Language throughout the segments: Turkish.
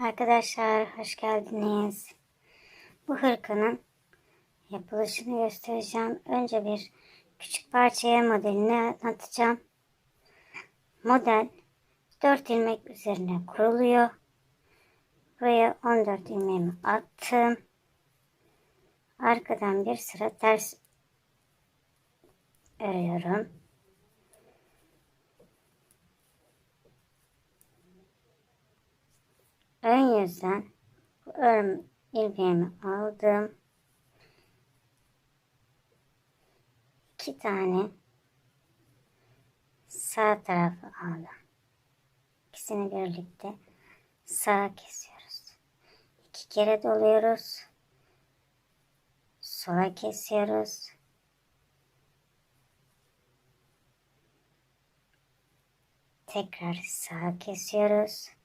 Arkadaşlar hoş geldiniz. Bu hırkanın yapılışını göstereceğim. Önce bir küçük parçaya modelini anlatacağım. Model 4 ilmek üzerine kuruluyor. Buraya 14 ilmeğimi attım. Arkadan bir sıra ters örüyorum. Yüzden örüm ilmeğimi aldım. İki tane sağ tarafı aldım. İkisini birlikte sağa kesiyoruz. İki kere doluyoruz. Sola kesiyoruz. Tekrar sağa kesiyoruz.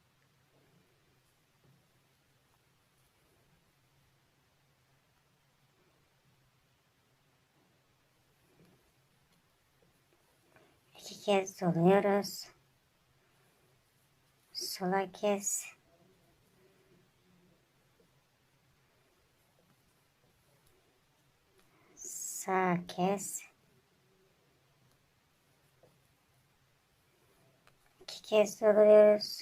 İki kez doluyoruz. Sola kes. Sağ kes. İki kez doluyoruz.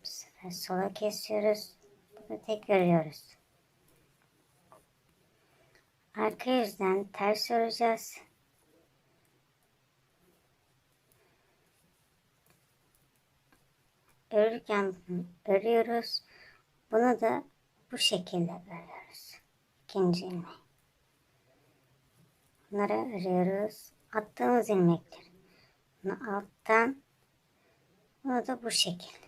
Bu sefer sola kesiyoruz. Bunu tek örüyoruz. Arka yüzden ters öreceğiz. Örürken örüyoruz. Bunu da bu şekilde örüyoruz. İkinci ilmek. Bunları örüyoruz. Attığımız ilmekler. Bunu alttan bunu da bu şekilde.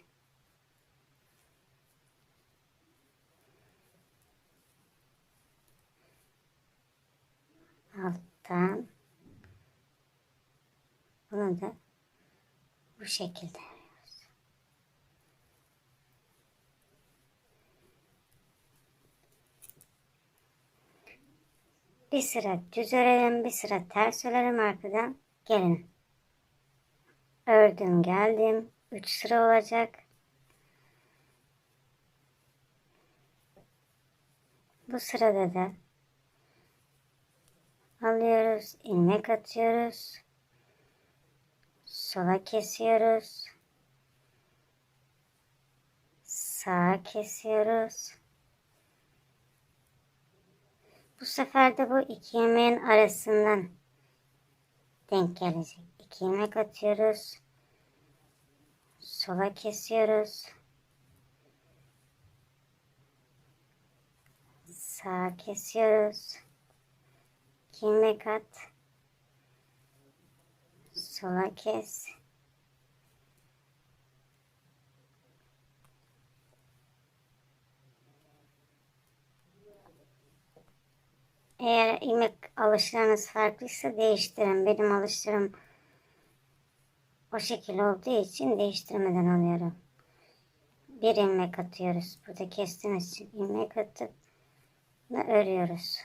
Alttan bunu da bu şekilde. Bir sıra düz örelim, bir sıra ters örelim arkadan. Gelin. Ördüm, geldim. Üç sıra olacak. Bu sırada da alıyoruz, ilmek atıyoruz. Sola kesiyoruz. Sağa kesiyoruz. Bu sefer de bu iki yemeğin arasından denk gelecek. İki yemek atıyoruz. Sola kesiyoruz. Sağa kesiyoruz. İki yemek at. Sola kes. Eğer ilmek alışlarınız farklıysa değiştirin. Benim alışlarım o şekil olduğu için değiştirmeden alıyorum. Bir ilmek atıyoruz. Burada kestiğimiz için ilmek atıp örüyoruz.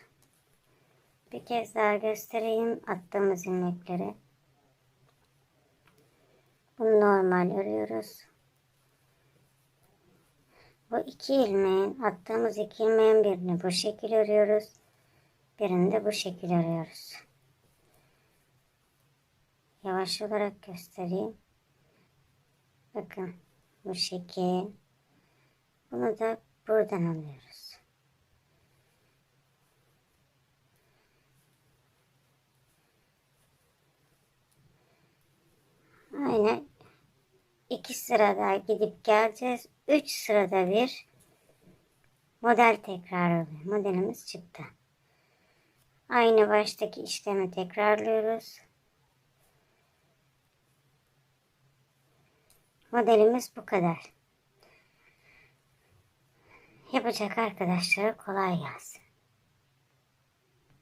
Bir kez daha göstereyim attığımız ilmekleri. Bunu normal örüyoruz. Bu iki ilmeğin attığımız iki ilmeğin birini bu şekil örüyoruz. Birini de bu şekilde arıyoruz. Yavaş olarak göstereyim. Bakın bu şekil. Bunu da buradan alıyoruz. Aynen iki sırada gidip geleceğiz. Üç sırada bir model tekrar oluyor. Modelimiz çıktı. Aynı baştaki işlemi tekrarlıyoruz. Modelimiz bu kadar. Yapacak arkadaşlara kolay gelsin.